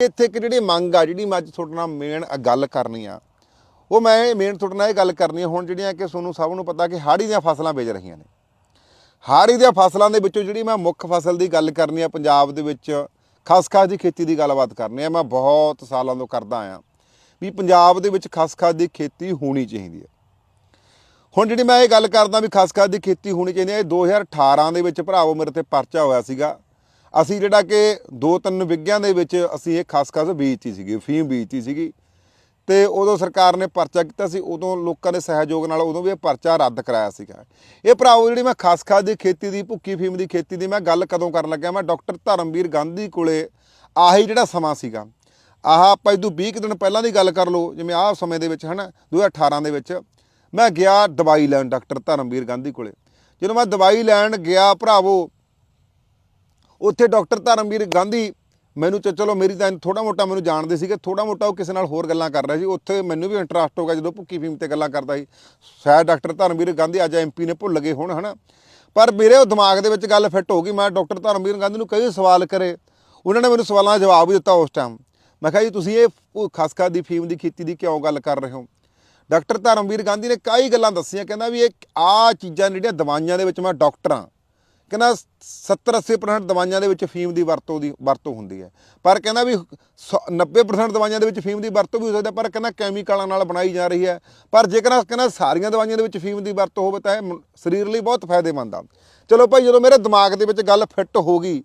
ਇੱਥੇ ਇੱਕ ਜਿਹੜੀ ਮੰਗ ਆ, ਜਿਹੜੀ ਮੈਂ ਅੱਜ ਤੁਹਾਡੇ ਨਾਲ ਮੇਨ ਗੱਲ ਕਰਨੀ ਆ, ਉਹ ਮੈਂ ਮੇਨ ਤੁਹਾਡੇ ਨਾਲ ਇਹ ਗੱਲ ਕਰਨੀ ਆ, ਹੁਣ ਜਿਹੜੀਆਂ ਕਿ ਤੁਹਾਨੂੰ ਸਭ ਨੂੰ ਪਤਾ ਕਿ ਹਾੜੀ ਦੀਆਂ ਫਸਲਾਂ ਵੇਚ ਰਹੀਆਂ ਨੇ। ਹਾੜੀ ਦੀਆਂ ਫਸਲਾਂ ਦੇ ਵਿੱਚੋਂ ਜਿਹੜੀ ਮੈਂ ਮੁੱਖ ਫਸਲ ਦੀ ਗੱਲ ਕਰਨੀ ਆ, ਪੰਜਾਬ ਦੇ ਵਿੱਚ ਖਸਖਾਸ ਦੀ ਖੇਤੀ ਦੀ ਗੱਲਬਾਤ ਕਰਨੀ ਆ, ਮੈਂ ਬਹੁਤ ਸਾਲਾਂ ਤੋਂ ਕਰਦਾ ਆਇਆ ਵੀ ਪੰਜਾਬ ਦੇ ਵਿੱਚ ਖਸਖਾਸ ਦੀ ਖੇਤੀ ਹੋਣੀ ਚਾਹੀਦੀ ਹੈ ਹੁਣ ਜਿਹੜੀ ਮੈਂ ਇਹ ਗੱਲ ਕਰਦਾ ਵੀ ਖਸਖਸ ਦੀ ਖੇਤੀ ਹੋਣੀ ਚਾਹੀਦੀ ਹੈ ਇਹ 2018 ਦੇ ਵਿੱਚ ਭਰਾਵੋ ਮੇਰੇ ਤੇ ਪਰਚਾ ਹੋਇਆ ਸੀਗਾ। ਅਸੀਂ ਜਿਹੜਾ ਕਿ ਦੋ ਤਿੰਨ ਵਿਗਿਆਂ ਦੇ ਵਿੱਚ ਅਸੀਂ ਇਹ ਖਸਖਸ ਬੀਜਤੀ ਸੀਗੀ ਫੀਮ ਬੀਜਤੀ ਸੀਗੀ। ਤੇ ਉਦੋਂ ਸਰਕਾਰ ਨੇ ਪਰਚਾ ਕੀਤਾ ਸੀ, ਉਦੋਂ ਲੋਕਾਂ ਦੇ ਸਹਿਯੋਗ ਨਾਲ ਉਦੋਂ ਵੀ ਇਹ ਪਰਚਾ ਰੱਦ ਕਰਾਇਆ ਸੀਗਾ। ਇਹ ਭਰਾਵੋ ਜਿਹੜੀ ਮੈਂ ਖਾਸ ਖਾਸ ਦੀ ਖੇਤੀ ਦੀ, ਭੁੱਕੀ ਫੀਮ ਦੀ ਖੇਤੀ ਦੀ ਮੈਂ ਗੱਲ ਕਦੋਂ ਕਰਨ ਲੱਗਿਆ, ਮੈਂ ਡਾਕਟਰ ਧਰਮਵੀਰ ਗਾਂਧੀ ਕੋਲੇ ਆਹੀ ਜਿਹੜਾ ਸਮਾਂ ਸੀਗਾ। ਆਹ ਆਪਾਂ ਇਦੋਂ 20 ਕੁ ਦਿਨ ਪਹਿਲਾਂ ਦੀ ਗੱਲ ਕਰ ਲਓ, ਜਿਵੇਂ ਆਹ ਸਮੇਂ ਦੇ ਵਿੱਚ ਹਨਾ 2018 ਦੇ ਵਿੱਚ ਮੈਂ ਗਿਆ ਦਵਾਈ ਲੈਣ ਡਾਕਟਰ ਧਰਮਵੀਰ ਗਾਂਧੀ ਕੋਲੇ। ਜਦੋਂ ਮੈਂ ਦਵਾਈ ਲੈਣ ਗਿਆ ਭਰਾਵੋ ਉੱਥੇ ਡਾਕਟਰ ਧਰਮਵੀਰ ਗਾਂਧੀ ਮੈਨੂੰ ਚ ਚਲੋ ਮੇਰੀ ਤਾਂ ਥੋੜਾ ਮੋਟਾ ਮੈਨੂੰ ਜਾਣਦੇ ਸੀਗੇ ਥੋੜਾ ਮੋਟਾ ਉਹ ਕਿਸੇ ਨਾਲ ਹੋਰ ਗੱਲਾਂ ਕਰ ਰਿਹਾ ਸੀ। ਉੱਥੇ ਮੈਨੂੰ ਵੀ ਇੰਟਰਸਟ ਹੋ ਗਿਆ ਜਦੋਂ ਭੁੱਕੀ ਫੀਮ ਤੇ ਗੱਲਾਂ ਕਰਦਾ ਸੀ। ਸ਼ਾਇਦ ਡਾਕਟਰ ਧਰਮਵੀਰ ਗਾਂਧੀ ਅੱਜ ਐਮਪੀ ਨੇ ਭੁੱਲ ਗਏ ਹੁਣ, ਹਨਾ? ਪਰ ਮੇਰੇ ਉਹ ਦਿਮਾਗ ਦੇ ਵਿੱਚ ਗੱਲ ਫਿੱਟ ਹੋ ਗਈ। ਮੈਂ ਡਾਕਟਰ ਧਰਮਵੀਰ ਗਾਂਧੀ ਨੂੰ ਕਈ ਸਵਾਲ ਕਰੇ। ਉਹਨਾਂ ਨੇ ਮੈਨੂੰ ਸਵਾਲਾਂ ਦਾ ਜਵਾਬ ਵੀ ਦਿੱਤਾ ਉਸ ਟਾਈਮ ਮੈਂ ਕਿਹਾ ਜੀ, ਤੁਸੀਂ ਇਹ ਭੁ- ਖਸਖਸ ਦੀ, ਫੀਮ ਦੀ, ਖੇਤੀ ਦੀ ਕਿਉਂ ਗੱਲ ਕਰ ਰਹੇ ਹੋ? ਡਾਕਟਰ ਧਰਮਵੀਰ ਗਾਂਧੀ ਨੇ ਕਈ ਗੱਲਾਂ ਦੱਸੀਆਂ। ਕਹਿੰਦਾ ਵੀ ਇਹ ਆ ਚੀਜ਼ਾਂ ਜਿਹੜੀਆਂ ਦਵਾਈਆਂ ਦੇ ਵਿੱਚ ਮੈਂ ਡਾਕਟਰ ਹਾਂ। ਕਹਿੰਦਾ 70 80% ਦਵਾਈਆਂ ਦੇ ਵਿੱਚ ਫੀਮ ਦੀ ਵਰਤੋਂ ਦੀ ਵਰਤੋਂ ਹੁੰਦੀ ਹੈ। ਪਰ ਕਹਿੰਦਾ ਵੀ ਸ- 90% ਦਵਾਈਆਂ ਦੇ ਵਿੱਚ ਫੀਮ ਦੀ ਵਰਤੋਂ ਵੀ ਹੋ ਸਕਦੀ ਹੈ ਪਰ ਕਹਿੰਦਾ ਕੈਮੀਕਲਾਂ ਨਾਲ ਬਣਾਈ ਜਾ ਰਹੀ ਹੈ। ਪਰ ਜੇਕਰ ਕਹਿੰਦਾ ਸਾਰੀਆਂ ਦਵਾਈਆਂ ਦੇ ਵਿੱਚ ਫੀਮ ਦੀ ਵਰਤੋਂ ਹੋਵੇ ਤਾਂ ਇਹ ਮ- ਸਰੀਰ ਲਈ ਬਹੁਤ ਫਾਇਦੇਮੰਦ ਆ। ਚਲੋ ਭਾਈ ਜਦੋਂ ਮੇਰੇ ਦਿਮਾਗ ਦੇ ਵਿੱਚ ਗੱਲ ਫਿੱਟ ਹੋ ਗਈ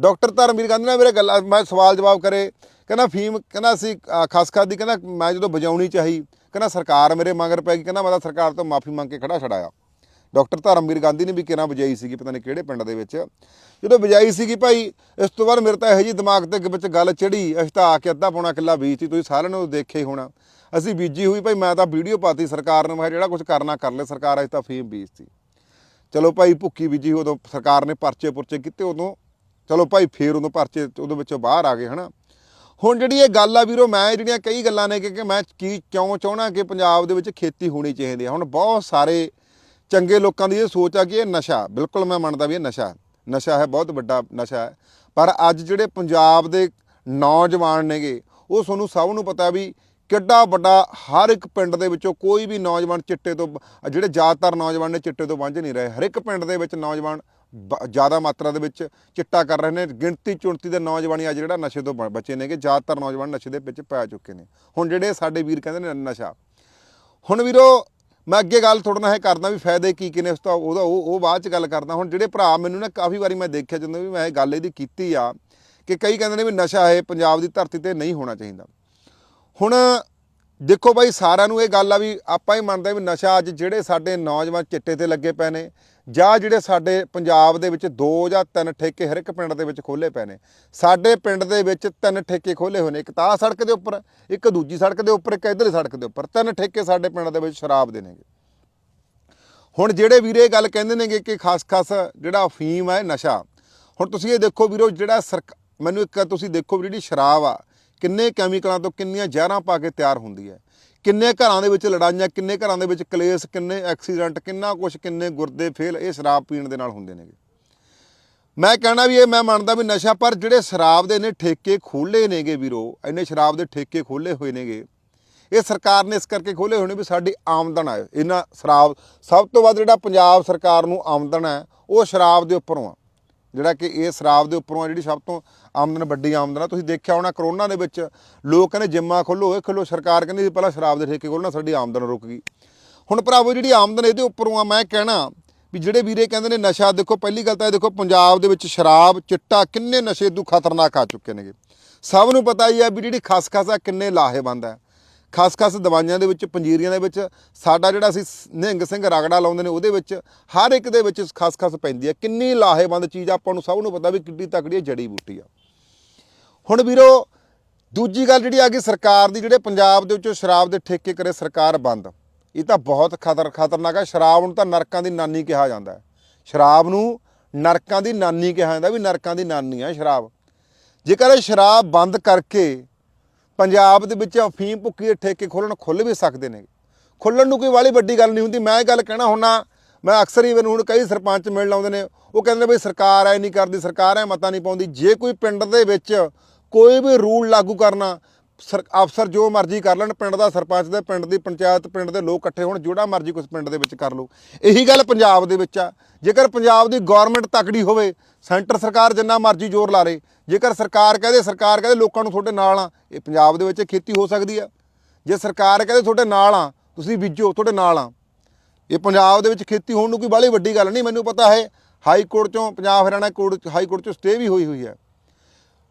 ਡਾਕਟਰ ਧਰਮਵੀਰ ਗਾਂਧੀ ਨੇ ਮੇਰੇ ਗੱਲ ਮੈਂ ਸਵਾਲ ਜਵਾਬ ਕਰੇ ਕਹਿੰਦਾ ਫੀਮ ਕਹਿੰਦਾ ਅਸੀਂ ਅ, ਖਸਖਸ ਦੀ ਕਹਿੰਦਾ ਮੈਂ ਜਦੋਂ ਵਜਾਉਣੀ ਚਾਹੀ ਕਹਿੰਦਾ ਸਰਕਾਰ ਮੇਰੇ ਮਗਰ ਪੈ ਗਈ ਕਹਿੰਦਾ ਮੈਂ ਤਾਂ ਸਰਕਾਰ ਤੋਂ ਮਾਫੀ ਮੰਗ ਕੇ ਖੜਾ ਛੜਾਇਆ ਡਾਕਟਰ ਧਰਮਵੀਰ ਗਾਂਧੀ ਨੇ ਵੀ ਕਿਹਨਾਂ ਵਜਾਈ ਸੀਗੀ, ਪਤਾ ਨਹੀਂ ਕਿਹੜੇ ਪਿੰਡ ਦੇ ਵਿੱਚ। ਜਦੋਂ ਵਜਾਈ ਸੀਗੀ ਭਾਈ, ਇਸ ਤੋਂ ਬਾਅਦ ਮੇਰੇ ਤਾਂ ਇਹੋ ਜਿਹੀ ਦਿਮਾਗ ਤੇ ਵਿੱਚ ਗੱਲ ਚੜੀ ਅਸੀਂ ਤਾਂ ਆ ਕੇ ਅੱਧਾ ਪੌਣਾ ਕਿੱਲਾ ਬੀਜਤੀ, ਤੁਸੀਂ ਸਾਰਿਆਂ ਨੇ ਦੇਖੇ ਹੀ ਹੋਣਾ। ਅਸੀਂ ਬੀਜੀ ਹੋਈ ਭਾਈ, ਮੈਂ ਤਾਂ ਵੀਡੀਓ ਪਾਤੀ ਸਰਕਾਰ ਨੂੰ, ਮੈਂ ਕਿਹਾ ਜਿਹੜਾ ਕੁਝ ਕਰਨਾ ਕਰ ਲੈ ਸਰਕਾਰ, ਅਸੀਂ ਤਾਂ ਫੀਮ ਬੀਜਤੀ। ਚਲੋ ਭਾਈ, ਭੁੱਕੀ ਬੀਜੀ, ਉਦੋਂ ਸਰਕਾਰ ਨੇ ਪਰਚੇ ਪੁਰਚੇ ਕੀਤੇ ਉਦੋਂ। ਚਲੋ ਭਾਈ, ਫੇਰ ਉਦੋਂ ਪਰਚੇ ਉਹਦੇ ਵਿੱਚੋਂ ਬਾਹਰ ਆ ਗਏ, ਹਨਾ। ਹੁਣ ਜਿਹੜੀ ਇਹ ਗੱਲ ਆ ਵੀਰੋ, ਮੈਂ ਜਿਹੜੀਆਂ ਕਈ ਗੱਲਾਂ ਨੇ ਕਿ ਕਿ ਮੈਂ ਕੀ ਕਿਉਂ ਚਾਹਣਾ ਕਿ ਪੰਜਾਬ ਦੇ ਵਿੱਚ ਖੇਤੀ ਹੋਣੀ ਚਾਹੀਦੀ ਹੈ ਹੁਣ ਬਹੁਤ ਸਾਰੇ ਚੰਗੇ ਲੋਕਾਂ ਦੀ ਇਹ ਸੋਚ ਆ ਕਿ ਇਹ ਨਸ਼ਾ, ਬਿਲਕੁਲ ਮੈਂ ਮੰਨਦਾ ਵੀ ਇਹ ਨਸ਼ਾ ਨਸ਼ਾ ਹੈ, ਬਹੁਤ ਵੱਡਾ ਨਸ਼ਾ ਹੈ। ਪਰ ਅੱਜ ਜਿਹੜੇ ਪੰਜਾਬ ਦੇ ਨੌਜਵਾਨ ਨੇਗੇ, ਉਹ ਤੁਹਾਨੂੰ ਸਭ ਨੂੰ ਪਤਾ ਵੀ ਕਿੱਡਾ ਵੱਡਾ ਹਰ ਇੱਕ ਪਿੰਡ ਦੇ ਵਿੱਚੋਂ ਕੋਈ ਵੀ ਨੌਜਵਾਨ ਚਿੱਟੇ ਤੋਂ, ਜਿਹੜੇ ਜ਼ਿਆਦਾਤਰ ਨੌਜਵਾਨ ਨੇ ਚਿੱਟੇ ਤੋਂ ਵਾਂਝ ਨਹੀਂ ਰਹੇ। ਹਰ ਇੱਕ ਪਿੰਡ ਦੇ ਵਿੱਚ ਨੌਜਵਾਨ ਬ- ਜ਼ਿਆਦਾ ਮਾਤਰਾ ਦੇ ਵਿੱਚ ਚਿੱਟਾ ਕਰ ਰਹੇ ਨੇ। ਗਿਣਤੀ ਚੁਣਤੀ ਦੇ ਨੌਜਵਾਨੀ ਅੱਜ ਜਿਹੜਾ ਨਸ਼ੇ ਤੋਂ ਬ- ਬਚੇ ਨੇਗੇ। ਜ਼ਿਆਦਾਤਰ ਨੌਜਵਾਨ ਨਸ਼ੇ ਦੇ ਵਿੱਚ ਪੈ ਚੁੱਕੇ ਨੇ। ਹੁਣ ਜਿਹੜੇ ਸਾਡੇ ਵੀਰ ਕਹਿੰਦੇ ਨੇ ਨਸ਼ਾ। ਹੁਣ ਵੀਰੋ ਮੈਂ ਅੱਗੇ ਗੱਲ ਤੁਹਾਡੇ ਨਾਲ ਇਹ ਕਰਦਾ ਵੀ ਫਾਇਦੇ ਕੀ ਕੀ ਨੇ ਉਸ ਤੋਂ ਉਹਦਾ ਉਹ ਉਹ ਬਾਅਦ ਚ ਗੱਲ ਕਰਦਾ। ਹੁਣ ਜਿਹੜੇ ਭਰਾ ਮੈਨੂੰ ਨਾ ਕਾਫੀ ਵਾਰੀ ਮੈਂ ਦੇਖਿਆ ਜਦੋਂ ਵੀ ਮੈਂ ਇਹ ਗੱਲ ਇਹਦੀ ਕੀਤੀ ਆ ਕਿ ਕਈ ਕਹਿੰਦੇ ਨੇ ਵੀ ਨਸ਼ਾ ਇਹ ਪੰਜਾਬ ਦੀ ਧਰਤੀ ਤੇ ਨਹੀਂ ਹੋਣਾ ਚਾਹੀਦਾ। ਹੁਣ ਦੇਖੋ ਬਾਈ ਸਾਰਿਆਂ ਨੂੰ ਇਹ ਗੱਲ ਆ ਵੀ ਆਪਾਂ ਹੀ ਮੰਨਦੇ ਵੀ ਨਸ਼ਾ ਅੱਜ ਜਿਹੜੇ ਸਾਡੇ ਨੌਜਵਾਨ ਚਿੱਟੇ ਤੇ ਲੱਗੇ ਪਏ ਨੇ ਜਾਂ ਜਿਹੜੇ ਸਾਡੇ ਪੰਜਾਬ ਦੇ ਵਿੱਚ ਦੋ ਜਾਂ ਤਿੰਨ ਠੇਕੇ ਹਰ ਇੱਕ ਪਿੰਡ ਦੇ ਵਿੱਚ ਖੋਲੇ ਪਏ ਨੇ। ਸਾਡੇ ਪਿੰਡ ਦੇ ਵਿੱਚ ਤਿੰਨ ਠੇਕੇ ਖੋਲੇ ਹੋਏ ਨੇ, ਇੱਕ ਤਾਂ ਆਹ ਸੜਕ ਦੇ ਉੱਪਰ, ਇੱਕ ਦੂਜੀ ਸੜਕ ਦੇ ਉੱਪਰ, ਇੱਕ ਇਧਰਲੀ ਸੜਕ ਦੇ ਉੱਪਰ। ਤਿੰਨ ਠੇਕੇ ਸਾਡੇ ਪਿੰਡ ਦੇ ਵਿੱਚ ਸ਼ਰਾਬ ਦੇ ਨੇਗੇ। ਹੁਣ ਜਿਹੜੇ ਵੀਰੇ ਇਹ ਗੱਲ ਕਹਿੰਦੇ ਨੇਗੇ ਕਿ ਖਾਸ ਖਾਸ ਜਿਹੜਾ ਅਫੀਮ ਹੈ ਨਸ਼ਾ। ਹੁਣ ਤੁਸੀਂ ਇਹ ਦੇਖੋ ਵੀਰੋ, ਜਿਹੜਾ ਸਰਕ, ਮੈਨੂੰ ਇੱਕ ਤੁਸੀਂ ਦੇਖੋ ਵੀ ਜਿਹੜੀ ਸ਼ਰਾਬ ਆ, ਕਿੰਨੇ ਕੈਮੀਕਲਾਂ ਤੋਂ ਕਿੰਨੀਆਂ ਜ਼ਹਿਰਾਂ ਪਾ ਕੇ ਤਿਆਰ ਹੁੰਦੀ ਹੈ। ਕਿੰਨੇ ਘਰਾਂ ਦੇ ਵਿੱਚ ਲੜਾਈਆਂ, ਕਿੰਨੇ ਘਰਾਂ ਦੇ ਵਿੱਚ ਕਲੇਸ਼, ਕਿੰਨੇ ਐਕਸੀਡੈਂਟ ਕਿੰਨਾ ਕੁਝ ਕਿੰਨੇ ਗੁਰਦੇ ਫੇਲ, ਇਹ ਸ਼ਰਾਬ ਪੀਣ ਦੇ ਨਾਲ ਹੁੰਦੇ ਨੇਗੇ। ਮੈਂ ਕਹਿਣਾ ਵੀ ਇਹ, ਮੈਂ ਮੰਨਦਾ ਵੀ ਨਸ਼ਾ, ਪਰ ਜਿਹੜੇ ਸ਼ਰਾਬ ਦੇ ਨੇ ਠੇਕੇ ਖੋਲੇ ਨੇਗੇ ਵੀਰੋ, ਇੰਨੇ ਸ਼ਰਾਬ ਦੇ ਠੇਕੇ ਖੋਲੇ ਹੋਏ ਨੇਗੇ, ਇਹ ਸਰਕਾਰ ਨੇ ਇਸ ਕਰਕੇ ਖੋਲੇ ਹੋਏ ਨੇ ਵੀ ਸਾਡੀ ਆਮਦਨ ਆਏ ਇਹਨਾਂ ਸ਼ਰਾਬ, ਸਭ ਤੋਂ ਵੱਧ ਜਿਹੜਾ ਪੰਜਾਬ ਸਰਕਾਰ ਨੂੰ ਆਮਦਨ ਹੈ, ਉਹ ਸ਼ਰਾਬ ਦੇ ਉੱਪਰੋਂ ਆ। ਜਿਹੜਾ ਕਿ ਇਹ ਸ਼ਰਾਬ ਦੇ ਉੱਪਰੋਂ ਆ ਜਿਹੜੀ ਸਭ ਤੋਂ ਆਮਦਨ ਵੱਡੀ ਆਮਦਨ ਆ। ਤੁਸੀਂ ਦੇਖਿਆ ਹੋਣਾ ਕਰੋਨਾ ਦੇ ਵਿੱਚ ਲੋਕ ਕਹਿੰਦੇ ਜਿੰਮਾਂ ਖੋਲੋ ਇਹ ਖੋਲੋ ਸਰਕਾਰ ਕਹਿੰਦੀ ਪਹਿਲਾਂ ਸ਼ਰਾਬ ਦੇ ਠੇਕੇ ਖੋਲਣਾ ਸਾਡੀ ਆਮਦਨ ਰੁਕ ਗਈ। ਹੁਣ ਭਰਾਵੋ ਜਿਹੜੀ ਆਮਦਨ ਇਹਦੇ ਉੱਪਰੋਂ ਆ, ਮੈਂ ਕਹਿਣਾ ਵੀ ਜਿਹੜੇ ਵੀਰੇ ਕਹਿੰਦੇ ਨੇ ਨਸ਼ਾ, ਦੇਖੋ ਪਹਿਲੀ ਗੱਲ ਤਾਂ ਇਹ ਦੇਖੋ ਪੰਜਾਬ ਦੇ ਵਿੱਚ ਸ਼ਰਾਬ, ਚਿੱਟਾ ਕਿੰਨੇ ਨਸ਼ੇ ਤੋਂ ਖਤਰਨਾਕ ਆ ਚੁੱਕੇ ਨੇਗੇ। ਸਭ ਨੂੰ ਪਤਾ ਹੀ ਆ ਵੀ ਜਿਹੜੀ ਖਸਖਸ ਆ, ਕਿੰਨੇ ਲਾਹੇਵੰਦ ਹੈ ਖਸਖਸ ਦਵਾਈਆਂ ਦੇ ਵਿੱਚ, ਪੰਜੀਰੀਆਂ ਦੇ ਵਿੱਚ, ਸਾਡਾ ਜਿਹੜਾ ਅਸੀਂ ਸ- ਨਿਹੰਗ ਸਿੰਘ ਰਗੜਾ ਲਾਉਂਦੇ ਨੇ, ਉਹਦੇ ਵਿੱਚ ਹਰ ਇੱਕ ਦੇ ਵਿੱਚ ਖਸਖਸ ਪੈਂਦੀ ਹੈ। ਕਿੰਨੀ ਲਾਹੇਵੰਦ ਚੀਜ਼ ਆਪਾਂ ਨੂੰ ਸਭ ਨੂੰ ਪਤਾ ਵੀ ਕਿੱਡੀ ਤਕੜੀ ਜੜੀ ਬੂਟੀ ਆ। ਹੁਣ ਵੀਰੋ, ਦੂਜੀ ਗੱਲ ਜਿਹੜੀ ਆ ਗਈ ਸਰਕਾਰ ਦੀ, ਜਿਹੜੇ ਪੰਜਾਬ ਦੇ ਵਿੱਚੋਂ ਸ਼ਰਾਬ ਦੇ ਠੇਕੇ ਕਰੇ ਸਰਕਾਰ ਬੰਦ, ਇਹ ਤਾਂ ਬਹੁਤ ਖਤਰ, ਖਤਰਨਾਕ ਹੈ ਸ਼ਰਾਬ ਨੂੰ ਤਾਂ ਨਰਕਾਂ ਦੀ ਨਾਨੀ ਕਿਹਾ ਜਾਂਦਾ ਹੈ। ਸ਼ਰਾਬ ਨੂੰ ਨਰਕਾਂ ਦੀ ਨਾਨੀ ਕਿਹਾ ਜਾਂਦਾ ਵੀ ਨਰਕਾਂ ਦੀ ਨਾਨੀ ਹੈ ਸ਼ਰਾਬ। ਜੇਕਰ ਇਹ ਸ਼ਰਾਬ ਬੰਦ ਕਰਕੇ ਪੰਜਾਬ ਦੇ ਵਿੱਚ ਅਫੀਮ ਭੁੱਕੀ ਦੇ ਠੇਕੇ ਖੋਲਣ ਖੁੱਲ ਵੀ ਸਕਦੇ ਨੇ। ਖੁੱਲਣ ਨੂੰ ਕੋਈ ਵਾਲੀ ਵੱਡੀ ਗੱਲ ਨਹੀਂ ਹੁੰਦੀ। ਮੈਂ ਇਹ ਗੱਲ ਕਹਿਣਾ ਹੁੰਨਾ ਮੈਂ ਅਕਸਰ ਹੀ ਮੈਨੂੰ ਹੁਣ ਕਈ ਸਰਪੰਚ ਮਿਲ ਲਾਉਂਦੇ ਨੇ, ਉਹ ਕਹਿੰਦੇ ਬਈ ਸਰਕਾਰ ਐ ਨਹੀਂ ਕਰਦੀ, ਸਰਕਾਰ ਐ ਮਤਾ ਨਹੀਂ ਪਾਉਂਦੀ। ਜੇ ਕੋਈ ਪਿੰਡ ਦੇ ਵਿੱਚ ਕੋਈ ਵੀ ਰੂਲ ਲਾਗੂ ਕਰਨਾ ਅਫਸਰ ਜੋ ਮਰਜ਼ੀ ਕਰ ਲੈਣ, ਪਿੰਡ ਦਾ ਸਰਪੰਚ ਦੇ, ਪਿੰਡ ਦੀ ਪੰਚਾਇਤ, ਪਿੰਡ ਦੇ ਲੋਕ ਇਕੱਠੇ ਹੋਣ, ਜਿਹੜਾ ਮਰਜ਼ੀ ਕੁਝ ਪਿੰਡ ਦੇ ਵਿੱਚ ਕਰ ਲਓ। ਇਹੀ ਗੱਲ ਪੰਜਾਬ ਦੇ ਵਿੱਚ ਆ। ਜੇਕਰ ਪੰਜਾਬ ਦੀ ਗਵਰਨਮੈਂਟ ਤਕੜੀ ਹੋਵੇ, ਸੈਂਟਰ ਸਰਕਾਰ ਜਿੰਨਾ ਮਰਜ਼ੀ ਜ਼ੋਰ ਲਾ ਲੇ। ਜੇਕਰ ਸਰਕਾਰ ਕਹਦੇ ਸਰਕਾਰ ਕਹਦੇ ਲੋਕਾਂ ਨੂੰ ਤੁਹਾਡੇ ਨਾਲ ਆ, ਇਹ ਪੰਜਾਬ ਦੇ ਵਿੱਚ ਖੇਤੀ ਹੋ ਸਕਦੀ ਆ। ਜੇ ਸਰਕਾਰ ਕਹਦੇ ਤੁਹਾਡੇ ਨਾਲ ਆ, ਤੁਸੀਂ ਬੀਜੋ, ਤੁਹਾਡੇ ਨਾਲ ਆ। ਇਹ ਪੰਜਾਬ ਦੇ ਵਿੱਚ ਖੇਤੀ ਹੋਣ ਨੂੰ ਕੋਈ ਬਾਹਲੀ ਵੱਡੀ ਗੱਲ ਨਹੀਂ, ਮੈਨੂੰ ਪਤਾ ਹੈ, ਹਾਈ ਕੋਰਟ ਚੋਂ, Punjab Haryana court high court ਚੋਂ ਸਟੇ ਵੀ ਹੋਈ ਹੋਈ ਹੈ।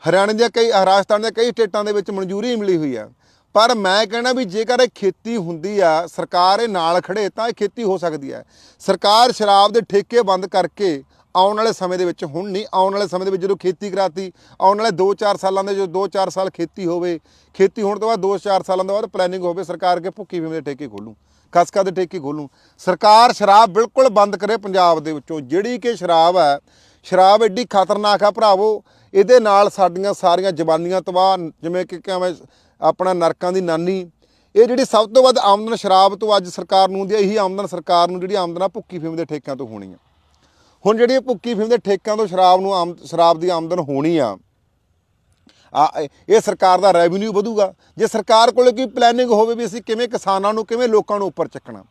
ਹਰਿਆਣੇ ਦੀਆਂ ਕਈ, ਰਾਜਸਥਾਨ ਦੀਆਂ ਕਈ ਸਟੇਟਾਂ ਦੇ ਵਿੱਚ ਮਨਜ਼ੂਰੀ ਮਿਲੀ ਹੋਈ ਆ। ਪਰ ਮੈਂ ਕਹਿਣਾ ਵੀ ਜੇਕਰ ਇਹ ਖੇਤੀ ਹੁੰਦੀ ਆ, ਸਰਕਾਰ ਇਹ ਨਾਲ ਖੜੇ ਤਾਂ ਇਹ ਖੇਤੀ ਹੋ ਸਕਦੀ ਹੈ ਸਰਕਾਰ ਸ਼ਰਾਬ ਦੇ ਠੇਕੇ ਬੰਦ ਕਰਕੇ ਆਉਣ ਵਾਲੇ ਸਮੇਂ ਦੇ ਵਿੱਚ ਹੁਣ ਨਹੀਂ, ਆਉਣ ਵਾਲੇ ਸਮੇਂ ਦੇ ਵਿੱਚ ਜਦੋਂ ਖੇਤੀ ਕਰਾਤੀ, ਆਉਣ ਵਾਲੇ 2-4 ਸਾਲਾਂ ਦੇ ਜਦੋਂ 2-4 ਸਾਲ ਖੇਤੀ ਹੋਵੇ, ਖੇਤੀ ਹੋਣ ਤੋਂ ਬਾਅਦ 2-4 ਸਾਲਾਂ ਤੋਂ ਬਾਅਦ ਪਲੈਨਿੰਗ ਹੋਵੇ, ਸਰਕਾਰ ਕੇ ਭੁੱਕੀ ਫੀਮ ਦੇ ਠੇਕੇ ਖੋਲੂ ਖਸਕਾ ਦੇ ਠੇਕੇ ਖੋਲੂ। ਸਰਕਾਰ ਸ਼ਰਾਬ ਬਿਲਕੁਲ ਬੰਦ ਕਰੇ ਪੰਜਾਬ ਦੇ ਵਿੱਚੋਂ, ਜਿਹੜੀ ਕਿ ਸ਼ਰਾਬ ਹੈ ਸ਼ਰਾਬ ਐਡੀ ਖਤਰਨਾਕ ਆ ਭਰਾਵੋ ਇਹਦੇ ਨਾਲ ਸਾਡੀਆਂ ਸਾਰੀਆਂ ਜਵਾਨੀਆਂ ਤਬਾਹ, ਜਿਵੇਂ ਕਿ ਕਿਵੇਂ ਆਪਣਾ ਨਰਕਾਂ ਦੀ ਨਾਨੀ। ਇਹ ਜਿਹੜੀ ਸਭ ਤੋਂ ਵੱਧ ਆਮਦਨ ਸ਼ਰਾਬ ਤੋਂ ਅੱਜ ਸਰਕਾਰ ਨੂੰ ਹੁੰਦੀ ਹੈ, ਇਹੀ ਆਮਦਨ ਸਰਕਾਰ ਨੂੰ ਜਿਹੜੀ ਆਮਦਨ ਆ ਭੁੱਕੀ ਫੀਮ ਦੇ ਠੇਕਿਆਂ ਤੋਂ ਹੋਣੀ ਆ। ਹੁਣ ਜਿਹੜੀ ਭੁੱਕੀ ਫੀਮ ਦੇ ਠੇਕਿਆਂ ਤੋਂ ਸ਼ਰਾਬ ਨੂੰ ਆਮ, ਸ਼ਰਾਬ ਦੀ ਆਮਦਨ ਹੋਣੀ ਆ ਇਹ ਸਰਕਾਰ ਦਾ ਰੈਵਨਿਊ ਵਧੂਗਾ। ਜੇ ਸਰਕਾਰ ਕੋਲੇ ਕੋਈ ਪਲੈਨਿੰਗ ਹੋਵੇ ਵੀ ਅਸੀਂ ਕਿਵੇਂ ਕਿਸਾਨਾਂ ਨੂੰ, ਕਿਵੇਂ ਲੋਕਾਂ ਨੂੰ ਉੱਪਰ ਚੱਕਣਾ।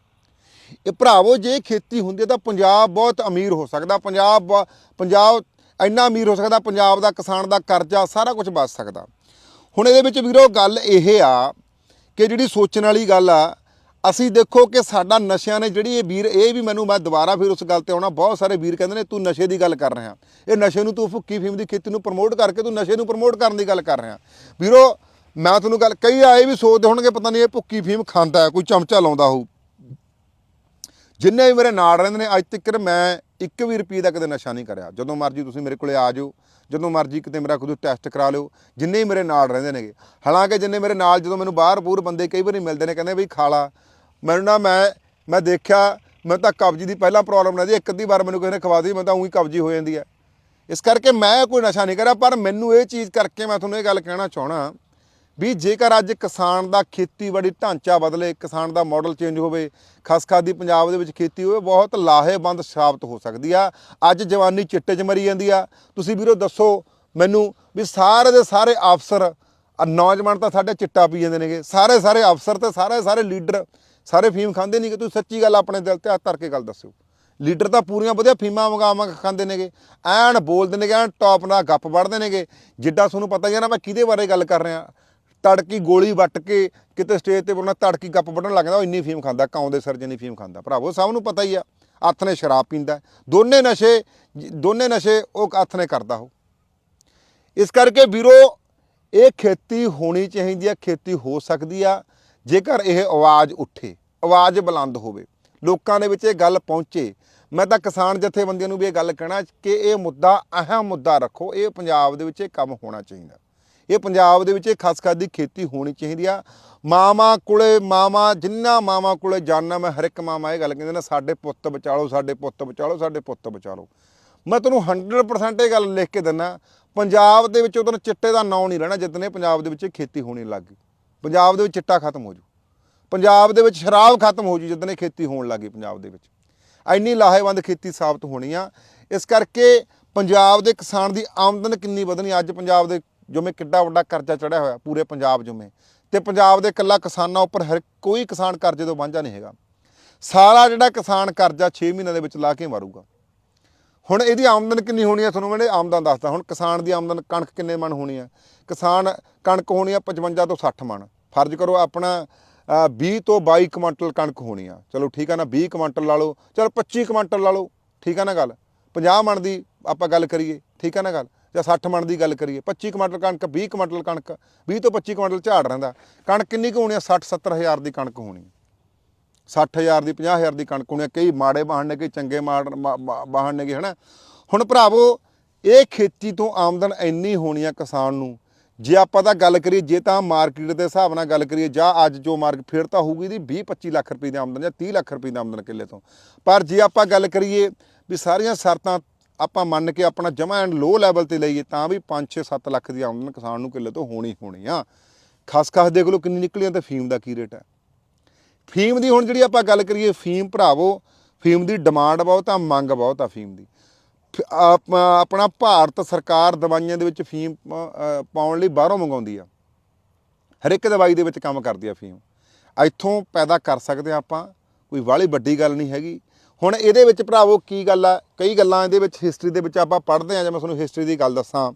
ਇਹ ਭਰਾਵੋ, ਜੇ ਖੇਤੀ ਹੁੰਦੀ ਹੈ ਤਾਂ ਪੰਜਾਬ ਬਹੁਤ ਅਮੀਰ ਹੋ ਸਕਦਾ। ਪੰਜਾਬ ਬ- ਪੰਜਾਬ ਇੰਨਾ ਅਮੀਰ ਹੋ ਸਕਦਾ, ਪੰਜਾਬ ਦਾ, ਕਿਸਾਨ ਦਾ ਕਰਜ਼ਾ, ਸਾਰਾ ਕੁਝ ਬਚ ਸਕਦਾ। ਹੁਣ ਇਹਦੇ ਵਿੱਚ ਵੀਰੋ ਗੱਲ ਇਹ ਆ ਕਿ ਜਿਹੜੀ ਸੋਚਣ ਵਾਲੀ ਗੱਲ ਆ, ਅਸੀਂ ਦੇਖੋ ਕਿ ਸਾਡਾ ਨਸ਼ਿਆਂ ਨੇ ਜਿਹੜੀ ਇਹ ਵੀਰ, ਇਹ ਵੀ ਮੈਨੂੰ ਮੈਂ ਦੁਬਾਰਾ ਫਿਰ ਉਸ ਗੱਲ ਤੇ ਆਉਣਾ, ਬਹੁਤ ਸਾਰੇ ਵੀਰ ਕਹਿੰਦੇ ਨੇ, ਤੂੰ ਨਸ਼ੇ ਦੀ ਗੱਲ ਕਰ ਰਿਹਾ। ਇਹ ਨਸ਼ੇ ਨੂੰ ਤੂੰ ਭੁੱਕੀ ਫੀਮ ਦੀ ਖੇਤੀ ਨੂੰ ਪ੍ਰਮੋਟ ਕਰਕੇ ਤੂੰ ਨਸ਼ੇ ਨੂੰ ਪ੍ਰਮੋਟ ਕਰਨ ਦੀ ਗੱਲ ਕਰ ਰਿਹਾ। ਵੀਰੋ, ਮੈਂ ਤੁਹਾਨੂੰ ਗੱਲ, ਕਈ ਆਏ ਵੀ ਸੋਚਦੇ ਹੋਣਗੇ, ਪਤਾ ਨਹੀਂ ਇਹ ਭੁੱਕੀ ਫੀਮ ਖਾਂਦਾ ਕੋਈ ਚਮਚਾ ਲਾਉਂਦਾ ਹੋਊ। ਜਿੰਨੇ ਵੀ ਮੇਰੇ ਨਾਲ ਰਹਿੰਦੇ ਨੇ, ਅੱਜ ਤੱਕ ਮੈਂ ਇੱਕ ਵੀ ਰੁਪਏ ਦਾ ਕਦੇ ਨਸ਼ਾ ਨਹੀਂ ਕਰਿਆ। ਜਦੋਂ ਮਰਜ਼ੀ ਤੁਸੀਂ ਮੇਰੇ ਕੋਲੇ ਆ ਜਾਓ, ਜਦੋਂ ਮਰਜ਼ੀ ਕਿਤੇ ਮੇਰਾ ਕੋਈ ਟੈਸਟ ਕਰਾ ਲਿਓ, ਜਿੰਨੇ ਵੀ ਮੇਰੇ ਨਾਲ ਰਹਿੰਦੇ ਨੇਗੇ। ਹਾਲਾਂਕਿ ਜਿੰਨੇ ਮੇਰੇ ਨਾਲ ਜਦੋਂ ਮੈਨੂੰ ਬਾਹਰ ਬੂਰ ਬੰਦੇ ਕਈ ਵਾਰੀ ਮਿਲਦੇ ਨੇ, ਕਹਿੰਦੇ ਵੀ ਖਾਲਾ ਮੈਨੂੰ ਨਾ ਮੈਂ ਮੈਂ ਦੇਖਿਆ, ਮੈਂ ਤਾਂ ਕਬਜੀ ਦੀ ਪਹਿਲਾਂ ਪ੍ਰੋਬਲਮ ਰਹਿੰਦੀ ਇੱਕ ਅੱਧੀ ਵਾਰ ਮੈਨੂੰ ਕਿਸੇ ਨੇ ਖਵਾ ਦਿੱਤੀ, ਮੈਂ ਤਾਂ ਉਹੀ ਕਬਜੀ ਹੋ ਜਾਂਦੀ ਹੈ। ਇਸ ਕਰਕੇ ਮੈਂ ਕੋਈ ਨਸ਼ਾ ਨਹੀਂ ਕਰਿਆ, ਪਰ ਮੈਨੂੰ ਇਹ ਚੀਜ਼ ਕਰਕੇ ਮੈਂ ਤੁਹਾਨੂੰ ਇਹ ਗੱਲ ਕਹਿਣਾ ਚਾਹਣਾ ਵੀ ਜੇਕਰ ਅੱਜ ਕਿਸਾਨ ਦਾ ਖੇਤੀਬਾੜੀ ਢਾਂਚਾ ਬਦਲੇ, ਕਿਸਾਨ ਦਾ ਮਾਡਲ ਚੇਂਜ ਹੋਵੇ ਖਸਖਾਦੀ ਪੰਜਾਬ ਦੇ ਵਿੱਚ ਖੇਤੀ ਹੋਵੇ, ਬਹੁਤ ਲਾਹੇਵੰਦ ਸਾਬਤ ਹੋ ਸਕਦੀ ਆ। ਅੱਜ ਜਵਾਨੀ ਚਿੱਟੇ 'ਚ ਮਰੀ ਜਾਂਦੀ ਆ। ਤੁਸੀਂ ਵੀਰੋ ਦੱਸੋ ਮੈਨੂੰ ਵੀ ਸਾਰੇ ਦੇ ਸਾਰੇ ਅਫਸਰ ਨੌਜਵਾਨ ਤਾਂ ਸਾਡੇ ਚਿੱਟਾ ਪੀ ਜਾਂਦੇ ਨੇਗੇ। ਸਾਰੇ ਸਾਰੇ ਅਫਸਰ ਤੇ ਸਾਰੇ ਸਾਰੇ ਲੀਡਰ, ਸਾਰੇ ਫੀਮ ਖਾਂਦੇ ਨਹੀਂ ਕਿ ਤੁਸੀਂ ਸੱਚੀ ਗੱਲ ਆਪਣੇ ਦਿਲ ਤੇ ਹੱਥ ਧਰ ਕੇ ਗੱਲ ਦੱਸਿਓ। ਲੀਡਰ ਤਾਂ ਪੂਰੀਆਂ ਵਧੀਆ ਫੀਮਾਂ ਮੰਗਾ ਮੰਗਾ ਖਾਂਦੇ ਨੇਗੇ। ਐਨ ਬੋਲਦੇ ਨੇਗੇ, ਐਨ ਟੌਪ ਨਾਲ ਗੱਪ ਵੜਦੇ ਨੇਗੇ। ਜਿੱਦਾਂ ਤੁਹਾਨੂੰ ਪਤਾ ਹੀ ਆ ਨਾ ਮੈਂ ਕਿਹਦੇ ਬਾਰੇ ਗੱਲ ਕਰ ਰਿਹਾ। ਤੜਕੀ ਗੋਲੀ ਵੱਟ ਕੇ ਕਿਤੇ ਸਟੇਜ ਤੇ ਬੋਲਣਾ ਤੜਕੀ ਗੱਪ ਵੱਢਣ ਲੱਗ ਜਾਂਦਾ, ਉਹ ਇੰਨੀ ਫੀਮ ਖਾਂਦਾ ਕਾਉਂ ਦੇ ਸਰਜਨ ਦੀ ਫੀਮ ਖਾਂਦਾ। ਭਰਾਵੋ, ਸਭ ਨੂੰ ਪਤਾ ਹੀ ਆ, ਹੱਥ ਨੇ ਸ਼ਰਾਬ ਪੀਂਦਾ ਦੋਨੇ ਨਸ਼ੇ ਦੋਨੇ ਨਸ਼ੇ ਉਹ ਹੱਥ ਨੇ ਕਰਦਾ ਉਹ। ਇਸ ਕਰਕੇ ਵੀਰੋ, ਇਹ ਖੇਤੀ ਹੋਣੀ ਚਾਹੀਦੀ ਆ, ਖੇਤੀ ਹੋ ਸਕਦੀ ਆ, ਜੇਕਰ ਇਹ ਆਵਾਜ਼ ਉੱਠੇ, ਆਵਾਜ਼ ਬੁਲੰਦ ਹੋਵੇ, ਲੋਕਾਂ ਦੇ ਵਿੱਚ ਇਹ ਗੱਲ ਪਹੁੰਚੇ। ਮੈਂ ਤਾਂ ਕਿਸਾਨ ਜਥੇਬੰਦੀਆਂ ਨੂੰ ਵੀ ਇਹ ਗੱਲ ਕਹਿਣਾ ਕਿ ਇਹ ਮੁੱਦਾ, ਅਹਿਮ ਮੁੱਦਾ ਰੱਖੋ, ਇਹ ਪੰਜਾਬ ਦੇ ਵਿੱਚ ਇਹ ਕੰਮ ਹੋਣਾ ਚਾਹੀਦਾ। ਇਹ ਪੰਜਾਬ ਦੇ ਵਿੱਚ ਇਹ ਖਸਖਸ ਦੀ ਖੇਤੀ ਹੋਣੀ ਚਾਹੀਦੀ ਆ। ਮਾਮਾ ਕੋਲੇ ਮਾਮਾ ਜਿੰਨਾ ਮਾਮਾ ਕੋਲੇ ਜਾਣਾ ਮੈਂ ਹਰ ਇੱਕ ਮਾਮਾ ਇਹ ਗੱਲ ਕਹਿੰਦੇ ਨੇ, ਸਾਡੇ ਪੁੱਤ ਬਚਾਲੋ, ਸਾਡੇ ਪੁੱਤ ਬਚਾਲੋ, ਸਾਡੇ ਪੁੱਤ ਬਚਾਲੋ। ਮੈਂ ਤੁਹਾਨੂੰ 100% ਇਹ ਗੱਲ ਲਿਖ ਕੇ ਦਿੰਦਾ, ਪੰਜਾਬ ਦੇ ਵਿੱਚ ਉਦੋਂ ਚਿੱਟੇ ਦਾ ਨਾਂ ਨਹੀਂ ਰਹਿਣਾ ਜਿੱਦਨੇ ਪੰਜਾਬ ਦੇ ਵਿੱਚ ਖੇਤੀ ਹੋਣੀ ਲੱਗ ਗਈ। ਪੰਜਾਬ ਦੇ ਵਿੱਚ ਚਿੱਟਾ ਖਤਮ ਹੋ ਜੂ। ਪੰਜਾਬ ਦੇ ਵਿੱਚ ਸ਼ਰਾਬ ਖਤਮ ਹੋ ਜੂ ਜਿੱਦਨੇ ਖੇਤੀ ਹੋਣ ਲੱਗੀ ਪੰਜਾਬ ਦੇ ਵਿੱਚ। ਇੰਨੀ ਲਾਹੇਵੰਦ ਖੇਤੀ ਸਾਬਤ ਹੋਣੀ ਆ। ਇਸ ਕਰਕੇ ਪੰਜਾਬ ਦੇ ਕਿਸਾਨ ਦੀ ਆਮਦਨ ਕਿੰਨੀ ਵਧਣੀ ਅੱਜ ਪੰਜਾਬ ਦੇ ਜਿਵੇਂ ਕਿੱਡਾ ਵੱਡਾ ਕਰਜ਼ਾ ਚੜਿਆ ਹੋਇਆ ਪੂਰੇ ਪੰਜਾਬ ਜਿਵੇਂ ਤੇ ਪੰਜਾਬ ਦੇ ਇਕੱਲਾ ਕਿਸਾਨਾਂ ਉੱਪਰ ਹਰ ਕੋਈ ਕਿਸਾਨ ਕਰਜ਼ੇ ਤੋਂ ਵਾਂਝਾ ਨਹੀਂ ਹੈਗਾ। ਸਾਰਾ ਜਿਹੜਾ ਕਿਸਾਨ ਕਰਜ਼ਾ 6 ਮਹੀਨਿਆਂ ਦੇ ਵਿੱਚ ਲਾ ਕੇ ਮਾਰੂਗਾ। ਹੁਣ ਇਹਦੀ ਆਮਦਨ ਕਿੰਨੀ ਹੋਣੀ ਹੈ ਤੁਹਾਨੂੰ ਮੈਂ ਆਮਦਨ ਦੱਸਦਾ। ਹੁਣ ਕਿਸਾਨ ਦੀ ਆਮਦਨ ਕਣਕ ਕਿੰਨੇ ਮਣ ਹੋਣੀ ਹੈ ਕਿਸਾਨ ਕਣਕ ਹੋਣੀ ਹੈ 55 ਤੋਂ 60 ਮਣ। ਫਰਜ਼ ਕਰੋ ਆਪਣਾ ਅ, 20 ਤੋਂ 22 ਕੁਇੰਟਲ ਕਣਕ ਹੋਣੀ ਆ। ਚਲੋ ਠੀਕ ਆ ਨਾ 20 ਕੁਇੰਟਲ ਲਾ ਲਓ। ਚਲੋ 25 ਕੁਇੰਟਲ ਲਾ ਲਓ। ਠੀਕ ਆ ਨਾ ਗੱਲ? 50 ਮਣ ਦੀ ਆਪਾਂ ਗੱਲ ਕਰੀਏ। ਠੀਕ ਆ ਨਾ ਗੱਲ? ਜਾਂ 60 ਮਣ ਦੀ ਗੱਲ ਕਰੀਏ 25 ਕੁਇੰਟਲ ਕਣਕ 20 ਕੁਇੰਟਲ ਕਣਕ 20 ਤੋਂ 25 ਕੁਇੰਟਲ ਝਾੜ ਰਹਿੰਦਾ। ਕਣਕ ਕਿੰਨੀ ਕੁ ਹੋਣੀ ਆ? 60 70 ਹਜ਼ਾਰ ਦੀ ਕਣਕ ਹੋਣੀ ਆ। 60000 ਦੀ 50000 ਦੀ ਕਣਕ ਹੋਣੀ ਕਈ ਮਾੜੇ ਵਾਹਣ ਨੇ, ਕਈ ਚੰਗੇ ਮਾੜ- ਮਾ- ਵਾਹਣ ਨੇਗੇ ਹਨਾ? ਹੁਣ ਭਰਾਵੋ, ਇਹ ਖੇਤੀ ਤੋਂ ਆਮਦਨ ਇੰਨੀ ਹੋਣੀ ਆ ਕਿਸਾਨ ਨੂੰ। ਜੇ ਆਪਾਂ ਤਾਂ ਗੱਲ ਕਰੀਏ, ਜੇ ਤਾਂ ਮਾਰਕੀਟ ਦੇ ਹਿਸਾਬ ਨਾਲ ਗੱਲ ਕਰੀਏ, ਜਾਂ ਅੱਜ ਜੋ ਮਾਰਕ, ਫਿਰ ਤਾਂ ਹੋਊਗੀ ਦੀ 20 25 ਲੱਖ ਰੁਪਏ ਦੀ ਆਮਦਨ ਜਾਂ 30 ਲੱਖ ਰੁਪਏ ਦੀ ਆਮਦਨ ਕਿੱਲੇ ਤੋਂ। ਪਰ ਜੇ ਆਪਾਂ ਗੱਲ ਕਰੀਏ ਵੀ ਸਾਰੀਆਂ ਸ਼ਰਤਾਂ ਆਪਾਂ ਮੰਨ ਕੇ ਆਪਣਾ ਜਮਾ ਐਂਡ ਲੋ ਲੈਵਲ ਤੇ ਲਈਏ ਤਾਂ ਵੀ 5 6 7 ਲੱਖ ਦੀ ਆਮਦਨ ਕਿਸਾਨ ਨੂੰ ਕਿੱਲੇ ਤੋਂ ਹੋਣੀ ਹੋਣੀ ਆ। ਖਸਖਸ ਦੇਖ ਲਓ ਕਿੰਨੀ ਨਿਕਲੀ ਨਿਕਲੀਆਂ ਤੇ ਫੀਮ ਦਾ ਕੀ ਰੇਟ ਹੈ ਫੀਮ ਦੀ ਹੁਣ ਜਿਹੜੀ ਆਪਾਂ ਗੱਲ ਕਰੀਏ, ਫੀਮ ਭਰਾਵੋ, ਫੀਮ ਦੀ ਡਿਮਾਂਡ ਬਹੁਤ ਆ, ਮੰਗ ਬਹੁਤ ਆ ਫੀਮ ਦੀ। ਫ- ਆਪਣਾ ਭਾਰਤ ਸਰਕਾਰ ਦਵਾਈਆਂ ਦੇ ਵਿੱਚ ਫੀਮ ਪਾਉਣ ਲਈ ਬਾਹਰੋਂ ਮੰਗਾਉਂਦੀ ਆ। ਹਰ ਇੱਕ ਦਵਾਈ ਦੇ ਵਿੱਚ ਕੰਮ ਕਰਦੀ ਆ ਫੀਮ। ਇੱਥੋਂ ਪੈਦਾ ਕਰ ਸਕਦੇ ਆ ਆਪਾਂ, ਕੋਈ ਵਾਲੀ ਵੱਡੀ ਗੱਲ ਨਹੀਂ ਹੈਗੀ। ਹੁਣ ਇਹਦੇ ਵਿੱਚ ਭਰਾਵੋ ਕੀ ਗੱਲ ਆ? ਕਈ ਗੱਲਾਂ ਇਹਦੇ ਵਿੱਚ ਹਿਸਟਰੀ ਦੇ ਵਿੱਚ ਆਪਾਂ ਪੜ੍ਹਦੇ ਆ ਜੇ ਮੈਂ ਤੁਹਾਨੂੰ ਹਿਸਟਰੀ ਦੀ ਗੱਲ ਦੱਸਾਂ।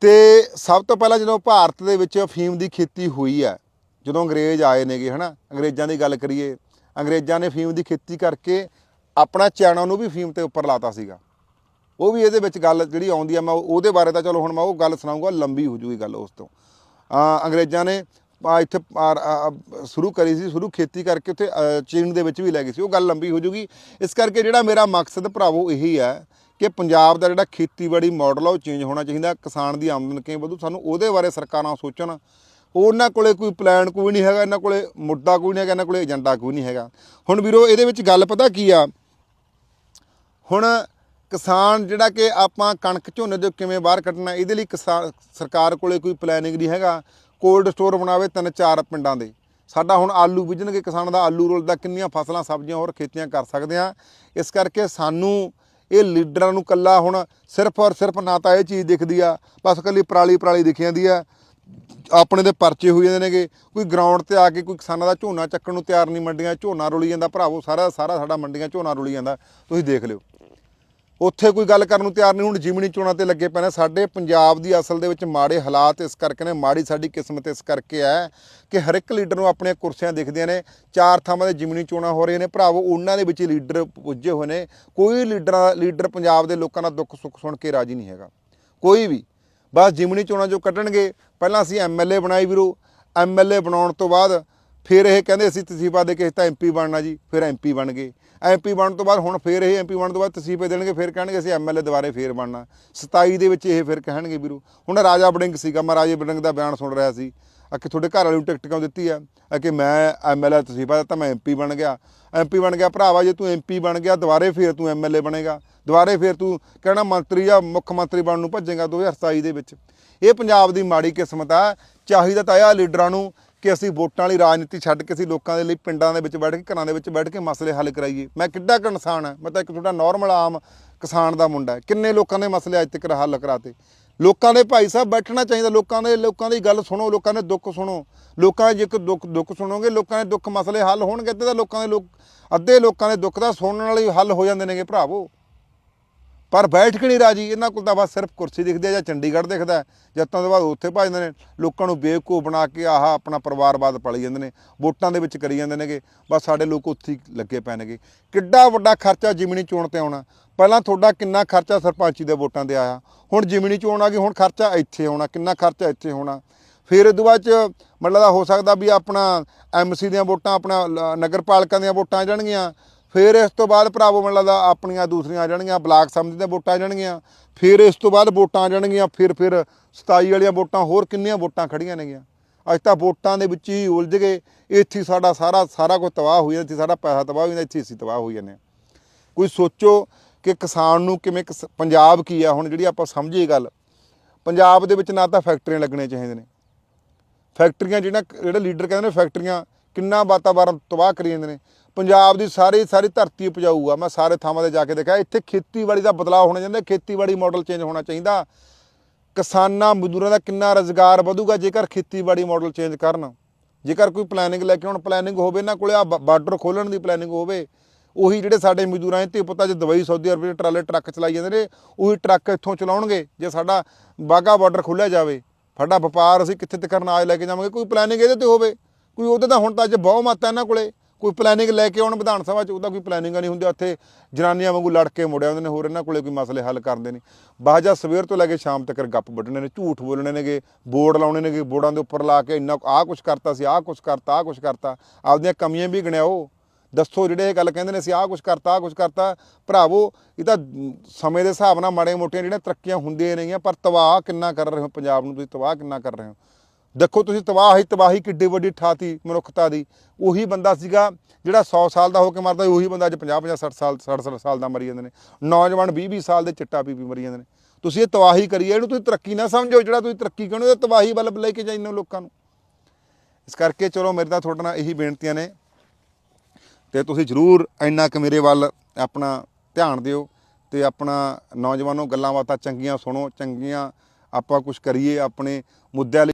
ਤੇ ਸਭ ਤੋਂ ਪਹਿਲਾਂ ਜਦੋਂ ਭਾਰਤ ਦੇ ਵਿੱਚ ਅਫੀਮ ਦੀ ਖੇਤੀ ਹੋਈ ਹੈ ਜਦੋਂ ਅੰਗਰੇਜ਼ ਆਏ ਨੇਗੇ, ਹਨਾ? ਅੰਗਰੇਜ਼ਾਂ ਦੀ ਗੱਲ ਕਰੀਏ, ਅੰਗਰੇਜ਼ਾਂ ਨੇ ਫੀਮ ਦੀ ਖੇਤੀ ਕਰਕੇ ਆਪਣਾ ਚਾਈਨਾ ਨੂੰ ਵੀ ਫੀਮ ਤੇ ਉੱਪਰ ਲਾਤਾ ਸੀਗਾ। ਉਹ ਵੀ ਇਹਦੇ ਵਿੱਚ ਗੱਲ ਜਿਹੜੀ ਆਉਂਦੀ ਆ, ਮੈਂ ਉਹ- ਉਹਦੇ ਬਾਰੇ ਤਾਂ ਚਲੋ ਹੁਣ ਮੈਂ ਉਹ ਗੱਲ ਸੁਣਾਉਂਗਾ ਲੰਬੀ ਹੋ ਜੂਗੀ ਗੱਲ ਉਸ ਤੋਂ। ਅੰਗਰੇਜ਼ਾਂ ਨੇ ਆ ਇੱਥੇ ਸ਼ੁਰੂ ਕਰੀ ਸੀ ਸ਼ੁਰੂ ਖੇਤੀ ਕਰਕੇ ਉੱਥੇ ਅਹ, ਚੀਨ ਦੇ ਵਿੱਚ ਵੀ ਲੈ ਗਏ ਸੀ। ਉਹ ਗੱਲ ਲੰਬੀ ਹੋ ਜੂਗੀ। ਇਸ ਕਰਕੇ ਜਿਹੜਾ ਮੇਰਾ ਮਕਸਦ ਭਰਾਵੋ ਇਹੀ ਹੈ ਕਿ ਪੰਜਾਬ ਦਾ ਜਿਹੜਾ ਖੇਤੀਬਾੜੀ ਮਾਡਲ ਆ ਉਹ ਚੇਂਜ ਹੋਣਾ ਚਾਹੀਦਾ। ਕਿਸਾਨ ਦੀ ਆਮਦਨ ਕਿਵੇਂ ਵਧੂ ਸਾਨੂੰ ਉਹਦੇ ਬਾਰੇ ਸਰਕਾਰਾਂ ਸੋਚਣ। ਉਹਨਾਂ ਕੋਲੇ ਕੋਈ ਪਲਾਨ ਕੋਈ ਨਹੀਂ ਹੈਗਾ ਇਹਨਾਂ ਕੋਲੇ ਮੁੱਦਾ ਕੋਈ ਨਹੀਂ ਹੈਗਾ ਇਹਨਾਂ ਕੋਲੇ ਏਜੰਡਾ ਕੋਈ ਨਹੀਂ ਹੈਗਾ। ਹੁਣ ਵੀਰੋ ਇਹਦੇ ਵਿੱਚ ਗੱਲ ਪਤਾ ਕੀ ਆ? ਹੁਣ ਕਿਸਾਨ ਜਿਹੜਾ ਕਿ ਆਪਾਂ ਕਣਕ ਝੋਨੇ ਦੇ ਕਿਵੇਂ ਬਾਹਰ ਕੱਢਣਾ ਇਹਦੇ ਲਈ ਕਿਸਾਨ ਸਰਕਾਰ ਕੋਲੇ ਕੋਈ ਪਲੈਨਿੰਗ ਨਹੀਂ ਹੈਗਾ। ਕੋਲਡ ਸਟੋਰ ਬਣਾਵੇ ਤਿੰਨ ਚਾਰ ਪਿੰਡਾਂ ਦੇ। ਸਾਡਾ ਹੁਣ ਆਲੂ ਬੀਜਣਗੇ ਕਿਸਾਨ ਦਾ, ਆਲੂ ਰੁਲਦਾ ਕਿੰਨੀਆਂ ਫਸਲਾਂ, ਸਬਜ਼ੀਆਂ ਹੋਰ ਖੇਤੀਆਂ ਕਰ ਸਕਦੇ ਆ ਇਸ ਕਰਕੇ ਸਾਨੂੰ ਇਹ ਲੀਡਰਾਂ ਨੂੰ ਕੱਲਾ ਹੁਣ ਸਿਰਫ ਔਰ ਸਿਰਫ ਨਾ ਤਾਂ ਇਹ ਚੀਜ਼ ਦਿਖਦੀ ਆ, ਬਸ ਕੱਲੀ ਪਰਾਲੀ ਪਰਾਲੀ ਦਿਖ ਜਾਂਦੀ ਆ। ਆਪਣੇ ਦੇ ਪਰਚੇ ਹੋ ਜਾਂਦੇ ਨੇਗੇ, ਕੋਈ ਗਰਾਊਂਡ ਤੇ ਆ ਕੇ ਕੋਈ ਕਿਸਾਨਾਂ ਦਾ ਝੋਨਾ ਚੱਕਣ ਨੂੰ ਤਿਆਰ ਨਹੀਂ, ਮੰਡੀਆਂ ਝੋਨਾ ਰੁਲੀ ਜਾਂਦਾ, ਭਰਾਵੋ, ਸਾਰਾ ਸਾਰਾ ਸਾਡਾ ਮੰਡੀਆਂ ਝੋਨਾ ਰੁਲੀ ਜਾਂਦਾ। ਤੁਸੀਂ ਦੇਖ ਲਿਓ। ਉੱਥੇ ਕੋਈ ਗੱਲ ਕਰਨ ਨੂੰ ਤਿਆਰ ਨਹੀਂ, ਹੁਣ ਜਿਮਣੀ ਚੋਣਾਂ ਤੇ ਲੱਗੇ ਪੈਣਾ ਸਾਡੇ ਪੰਜਾਬ ਦੀ ਅਸਲ ਦੇ ਵਿੱਚ ਮਾੜੇ ਹਾਲਾਤ ਇਸ ਕਰਕੇ ਨੇ, ਮਾੜੀ ਸਾਡੀ ਕਿਸਮਤ ਇਸ ਕਰਕੇ ਹੈ ਕਿ ਹਰ ਇੱਕ ਲੀਡਰ ਨੂੰ ਆਪਣੀਆਂ ਕੁਰਸੀਆਂ ਦਿਖਦੀਆਂ ਨੇ, ਚਾਰ ਥਾਵਾਂ ਤੇ ਜਿਮਣੀ ਚੋਣਾਂ ਹੋ ਰਹੀਆਂ ਨੇ। ਭਰਾਵੋ, ਉਹਨਾਂ ਦੇ ਵਿੱਚ ਲੀਡਰ ਪੁੱਜੇ ਹੋਏ ਨੇ। ਕੋਈ ਲੀਡਰਾਂ, ਲੀਡਰ ਪੰਜਾਬ ਦੇ ਲੋਕਾਂ ਦਾ ਦੁੱਖ ਸੁੱਖ ਸੁਣ ਕੇ ਰਾਜੀ ਨਹੀਂ ਹੈਗਾ। ਕੋਈ ਵੀ। ਬਸ ਜਿਮਣੀ ਚੋਣਾਂ ਜੋ ਕੱਢਣਗੇ, ਪਹਿਲਾਂ ਅਸੀਂ ਐਮਐਲਏ ਬਣਾਈ ਵੀਰੋ। ਐਮਐਲਏ ਬਣਾਉਣ ਤੋਂ ਬਾਅਦ ਫਿਰ ਇਹ ਕਹਿੰਦੇ ਅਸੀਂ ਤਸੀਫਾ ਦੇ ਕੇ ਅਸੀਂ ਤਾਂ ਐਮਪੀ ਬਣਨਾ ਜੀ, ਫਿਰ ਐਮਪੀ ਬਣ ਗਏ। ਐਮਪੀ ਬਣਨ ਤੋਂ ਬਾਅਦ ਹੁਣ ਫਿਰ ਇਹ ਐਮਪੀ ਬਣਨ ਤੋਂ ਬਾਅਦ ਤਸੀਫੇ ਦੇਣਗੇ, ਫਿਰ ਕਹਿਣਗੇ ਅਸੀਂ ਐਮਐਲਏ ਦੁਬਾਰੇ ਫਿਰ ਬਣਨਾ। 27 ਦੇ ਵਿੱਚ ਇਹ ਫਿਰ ਕਹਿਣਗੇ ਵੀਰੂ। ਹੁਣ ਰਾਜਾ ਬੜਿੰਗ ਸੀਗਾ, ਮੈਂ ਰਾਜੇ ਬੜਿੰਗ ਦਾ ਬਿਆਨ ਸੁਣ ਰਿਹਾ ਸੀ। ਆ ਕਿ ਤੁਹਾਡੇ ਘਰ ਵਾਲੇ ਨੂੰ ਟਿਕਟ ਕਿਉਂ ਦਿੱਤੀ ਆ? ਆ ਕਿ ਮੈਂ ਐਮਐਲਏ ਤਸੀਫਾ ਦਿੱਤਾ, ਮੈਂ ਐਮਪੀ ਬਣ ਗਿਆ। ਐਮਪੀ ਬਣ ਗਿਆ, ਭਰਾਵਾ ਜੇ ਤੂੰ ਐਮਪੀ ਬਣ ਗਿਆ, ਦੁਬਾਰੇ ਫਿਰ ਤੂੰ ਐਮਐਲਏ ਬਣੇਗਾ। ਦੁਬਾਰੇ ਫਿਰ ਤੂੰ ਕਹਿਣਾ ਮੰਤਰੀ ਜਾਂ ਮੁੱਖ ਮੰਤਰੀ ਬਣਨ ਨੂੰ ਭੱਜੇਗਾ 2027 ਦੇ ਵਿੱਚ। ਇਹ ਪੰਜਾਬ ਦੀ ਮਾੜੀ ਕਿਸਮਤ ਆ, ਚਾਹੀਦਾ ਤਾਂ ਇਹ ਲੀਡਰਾਂ ਨੂੰ ਕਿ ਅਸੀਂ ਵੋਟਾਂ ਵਾਲੀ ਰਾਜਨੀਤੀ ਛੱਡ ਕੇ ਅਸੀਂ ਲੋਕਾਂ ਦੇ ਲਈ ਪਿੰਡਾਂ ਦੇ ਵਿੱਚ ਬੈਠ ਕੇ, ਘਰਾਂ ਦੇ ਵਿੱਚ ਬੈਠ ਕੇ ਮਸਲੇ ਹੱਲ ਕਰਾਈਏ। ਮੈਂ ਕਿੱਡਾ ਕੁ ਇਨਸਾਨ ਆ ਮੈਂ ਤਾਂ ਇੱਕ ਤੁਹਾਡਾ ਨਾਰਮਲ ਆਮ ਕਿਸਾਨ ਦਾ ਮੁੰਡਾ ਕਿੰਨੇ ਲੋਕਾਂ ਦੇ ਮਸਲੇ ਅੱਜ ਤੱਕ ਹੱਲ ਕਰਾਤੇ? ਲੋਕਾਂ ਦੇ ਭਾਈ ਸਾਹਿਬ ਬੈਠਣਾ ਚਾਹੀਦਾ। ਲੋਕਾਂ ਦੇ, ਲੋਕਾਂ ਦੀ ਗੱਲ ਸੁਣੋ, ਲੋਕਾਂ ਦੇ ਦੁੱਖ ਸੁਣੋ। ਲੋਕਾਂ ਦੇ ਜੇ ਦੁੱਖ ਦੁੱਖ ਸੁਣੋਗੇ, ਲੋਕਾਂ ਦੇ ਦੁੱਖ ਮਸਲੇ ਹੱਲ ਹੋਣਗੇ ਤੇ ਤਾਂ ਲੋਕਾਂ ਦੇ ਲੋਕ ਅੱਧੇ ਲੋਕਾਂ ਦੇ ਦੁੱਖ ਦਾ ਸੁਣਨ ਵਾਲੇ ਹੱਲ ਹੋ ਜਾਂਦੇ ਨੇਗੇ ਭਰਾਵੋ। ਪਰ ਬੈਠ ਕੇ ਨਹੀਂ ਰਾਜੀ, ਇਹਨਾਂ ਕੋਲ ਤਾਂ ਬਸ ਸਿਰਫ ਕੁਰਸੀ ਦਿਖਦੀ ਹੈ ਜਾਂ ਚੰਡੀਗੜ੍ਹ ਦਿਖਦਾ ਹੈ। ਜੱਤਾਂ ਤੋਂ ਬਾਅਦ ਉੱਥੇ ਭੱਜਦੇ ਨੇ, ਲੋਕਾਂ ਨੂੰ ਬੇਵਕੂਫ ਬਣਾ ਕੇ ਆਹ ਆਪਣਾ ਪਰਿਵਾਰਵਾਦ ਪਾਲੀ ਜਾਂਦੇ ਨੇ, ਵੋਟਾਂ ਦੇ ਵਿੱਚ ਕਰੀ ਜਾਂਦੇ ਨੇਗੇ। ਬਸ ਸਾਡੇ ਲੋਕ ਉੱਥੇ ਹੀ ਲੱਗੇ ਪਏ ਨੇਗੇ। ਕਿੱਡਾ ਵੱਡਾ ਖਰਚਾ ਜਿਮਣੀ ਚੋਣ ਤੇ ਆਉਣਾ। ਪਹਿਲਾਂ ਤੁਹਾਡਾ ਕਿੰਨਾ ਖਰਚਾ ਸਰਪੰਚੀ ਦੇ ਵੋਟਾਂ ਤੇ ਆਇਆ? ਹੁਣ ਜਿਮਣੀ ਚੋਣ ਆ ਗਈ, ਹੁਣ ਖਰਚਾ ਇੱਥੇ ਆਉਣਾ ਕਿੰਨਾ ਖਰਚਾ ਇੱਥੇ ਹੋਣਾ? ਫਿਰ ਇਹ ਤੋਂ ਬਾਅਦ ਚ ਮਤਲਬ ਦਾ ਹੋ ਸਕਦਾ ਵੀ ਆਪਣਾ ਐਮਸੀ ਦੀਆਂ ਵੋਟਾਂ, ਆਪਣਾ ਲ- ਨਗਰਪਾਲਿਕਾ ਦੀਆਂ ਵੋਟਾਂ ਆ ਜਾਣਗੀਆਂ। ਫਿਰ ਇਸ ਤੋਂ ਬਾਅਦ ਭਰਾਵੋ ਮੈਨੂੰ ਲੱਗਦਾ ਆਪਣੀਆਂ ਦੂਸਰੀਆਂ ਆ ਜਾਣਗੀਆਂ, ਬਲਾਕ ਸਮਿਤੀ ਦੀਆਂ ਵੋਟਾਂ ਆ ਜਾਣਗੀਆਂ। ਫਿਰ ਇਸ ਤੋਂ ਬਾਅਦ ਵੋਟਾਂ ਆ ਜਾਣਗੀਆਂ, ਫਿਰ ਫਿਰ 27 ਵਾਲੀਆਂ ਵੋਟਾਂ, ਹੋਰ ਕਿੰਨੀਆਂ ਵੋਟਾਂ ਖੜੀਆਂ ਨੇਗੀਆਂ। ਅੱਜ ਤਾਂ ਵੋਟਾਂ ਦੇ ਵਿੱਚ ਹੀ ਉਲਝ ਗਏ। ਇੱਥੇ ਸਾਡਾ ਸਾਰਾ ਸਾਰਾ ਕੁਝ ਤਬਾਹ ਹੋਈ ਜਾਂਦਾ, ਇੱਥੇ ਸਾਡਾ ਪੈਸਾ ਤਬਾਹ ਹੋਈ ਜਾਂਦਾ, ਇੱਥੇ ਅਸੀਂ ਤਬਾਹ ਹੋਈ ਜਾਂਦੇ ਹਾਂ। ਕੋਈ ਸੋਚੋ ਕਿ ਕਿਸਾਨ ਨੂੰ ਕਿਵੇਂ ਕਿਸ- ਪੰਜਾਬ ਕੀ ਆ? ਹੁਣ ਜਿਹੜੀ ਆਪਾਂ ਸਮਝੀਏ ਗੱਲ, ਪੰਜਾਬ ਦੇ ਵਿੱਚ ਨਾ ਤਾਂ ਫੈਕਟਰੀਆਂ ਲੱਗਣੀਆਂ ਚਾਹੀਦੀਆਂ ਨੇ। ਫੈਕਟਰੀਆਂ ਜਿਹੜਾ ਜਿਹੜੇ ਲੀਡਰ ਕਹਿੰਦੇ ਨੇ ਫੈਕਟਰੀਆਂ ਕਿੰਨਾ ਵਾਤਾਵਰਨ ਤਬਾਹ ਕਰੀ ਜਾਂਦੇ ਨੇ। ਪੰਜਾਬ ਦੀ ਸਾਰੀ ਸਾਰੀ ਧਰਤੀ ਉਪਜਾਊ ਆ ਮੈਂ ਸਾਰੇ ਥਾਵਾਂ ਤੇ ਜਾ ਕੇ ਦੇਖਿਆ, ਇੱਥੇ ਖੇਤੀਬਾੜੀ ਦਾ ਬਦਲਾਅ ਹੋਣਾ ਚਾਹੀਦਾ, ਖੇਤੀਬਾੜੀ ਮਾਡਲ ਚੇਂਜ ਹੋਣਾ ਚਾਹੀਦਾ। ਕਿਸਾਨਾਂ, ਮਜ਼ਦੂਰਾਂ ਦਾ ਕਿੰਨਾ ਰੋਜ਼ਗਾਰ ਵਧੂਗਾ ਜੇਕਰ ਖੇਤੀਬਾੜੀ ਮਾਡਲ ਚੇਂਜ ਕਰਨ। ਜੇਕਰ ਕੋਈ ਪਲੈਨਿੰਗ ਲੈ ਕੇ ਹੁਣ ਪਲੈਨਿੰਗ ਹੋਵੇ, ਇਹਨਾਂ ਕੋਲੇ ਆ ਬਾਰਡਰ ਖੋਲਣ ਦੀ ਪਲੈਨਿੰਗ ਹੋਵੇ, ਉਹੀ ਜਿਹੜੇ ਸਾਡੇ ਮਜ਼ਦੂਰਾਂ ਦੇ ਪੁੱਤਾਂ 'ਚ ਦਵਾਈ ਸਾਊਦੀ ਅਰਬ ਦੇ ਟਰਾਲੇ ਟਰੱਕ ਚਲਾਈ ਜਾਂਦੇ ਨੇ, ਉਹੀ ਟਰੱਕ ਇੱਥੋਂ ਚਲਾਉਣਗੇ, ਜੇ ਸਾਡਾ ਬਾਗਾ ਬਾਰਡਰ ਖੁੱਲਿਆ ਜਾਵੇ। ਸਾਡਾ ਵਪਾਰ ਅਸੀਂ ਕਿੱਥੇ ਤੱਕ ਨਾਲ ਲੈ ਕੇ ਜਾਵਾਂਗੇ, ਕੋਈ ਪਲੈਨਿੰਗ ਇਹਦੇ ਤੇ ਹੋਵੇ। ਕੋਈ ਉਹਦੇ ਤਾਂ ਹੁਣ ਤਾਂ ਅੱਜ ਬਹੁਮਤ ਹੈ ਇਹਨਾਂ ਕੋਲੇ। ਕੋਈ ਪਲੈਨਿੰਗ ਲੈ ਕੇ ਆਉਣ ਵਿਧਾਨ ਸਭਾ 'ਚ, ਉਹਦਾ ਕੋਈ ਪਲੈਨਿੰਗ ਨਹੀਂ ਹੁੰਦੀ। ਉੱਥੇ ਜਨਾਨੀਆਂ ਵਾਂਗੂ ਲੜ ਕੇ ਮੁੜਿਆ ਹੁੰਦੇ ਨੇ, ਹੋਰ ਇਹਨਾਂ ਕੋਲੇ ਕੋਈ ਮਸਲੇ ਹੱਲ ਕਰਦੇ ਨਹੀਂ। ਬਾਜਾ ਸਵੇਰ ਤੋਂ ਲੈ ਕੇ ਸ਼ਾਮ ਤੱਕ ਗੱਪ ਵੱਢਣੇ ਨੇ, ਝੂਠ ਬੋਲਣੇ ਨੇਗੇ, ਬੋਰਡ ਲਾਉਣੇ ਨੇਗੇ, ਬੋਰਡਾਂ ਦੇ ਉੱਪਰ ਲਾ ਕੇ ਇੰਨਾ ਆਹ ਕੁਛ ਕਰਤਾ ਸੀ, ਆਹ ਕੁਛ ਕਰਤਾ, ਆਹ ਕੁਛ ਕਰਤਾ। ਆਪਦੀਆਂ ਕਮੀਆਂ ਵੀ ਗਿਣਿਆਓ। ਦੱਸੋ ਜਿਹੜੇ ਇਹ ਗੱਲ ਕਹਿੰਦੇ ਨੇ, ਅਸੀਂ ਆਹ ਕੁਛ ਕਰਤਾ, ਆਹ ਕੁਛ ਕਰਤਾ। ਭਰਾਵੋ, ਇਹ ਤਾਂ ਸਮੇਂ ਦੇ ਹਿਸਾਬ ਨਾਲ ਮਾੜੇ ਮੋਟੀਆਂ ਜਿਹੜੀਆਂ ਤਰੱਕੀਆਂ ਹੁੰਦੀਆਂ ਨੇਗੀਆਂ, ਪਰ ਤਬਾਹ ਕਿੰਨਾ ਕਰ ਰਹੇ ਹੋ ਪੰਜਾਬ ਨੂੰ, ਤੁਸੀਂ ਤਬਾਹ ਕਿੰਨਾ ਕਰ ਰਹੇ ਹੋ? ਦੇਖੋ ਤੁਸੀਂ ਤਬਾਹੀ ਤਬਾਹੀ ਕਿੱਡੀ ਵੱਡੀ ਠਾਤੀ ਮਨੁੱਖਤਾ ਦੀ। ਉਹੀ ਬੰਦਾ ਸੀਗਾ ਜਿਹੜਾ 100 ਸਾਲ ਦਾ ਹੋ ਕੇ ਮਰਦਾ ਉਹੀ ਬੰਦਾ ਅੱਜ 50 50 60 ਸਾਲ 60 ਸਾਲ ਦਾ ਮਰੀ ਜਾਂਦੇ ਨੇ। ਨੌਜਵਾਨ 20 20 ਸਾਲ ਦੇ ਚਿੱਟਾ ਪੀ ਪੀ ਮਰੀ ਜਾਂਦੇ ਨੇ। ਤੁਸੀਂ ਇਹ ਤਬਾਹੀ ਕਰੀਏ ਇਹਨੂੰ ਤੁਸੀਂ ਤਰੱਕੀ ਨਾ ਸਮਝੋ, ਜਿਹੜਾ ਤੁਸੀਂ ਤਰੱਕੀ ਕਹਿੰਦੇ ਹੋ ਇਹ ਤਬਾਹੀ ਵੱਲ ਲੈ ਕੇ ਜਾਂਦੇ ਹੋ ਲੋਕਾਂ ਨੂੰ। ਇਸ ਕਰਕੇ ਚਲੋ ਮੇਰੇ ਤਾਂ ਤੁਹਾਡੇ ਨਾਲ ਇਹੀ ਬੇਨਤੀਆਂ ਨੇ। ਤੇ ਤੁਸੀਂ ਜਰੂਰ ਇੰਨਾ ਕੁ ਮੇਰੇ ਵੱਲ ਆਪਣਾ ਧਿਆਨ ਦਿਓ ਤੇ ਆਪਣਾ ਨੌਜਵਾਨੋ ਗੱਲਾਂ ਬਾਤਾਂ ਚੰਗੀਆਂ ਸੁਣੋ, ਚੰਗੀਆਂ ਆਪਾਂ ਕੁਝ ਕਰੀਏ ਆਪਣੇ ਮੁੱਦਿਆਂ ਲਈ।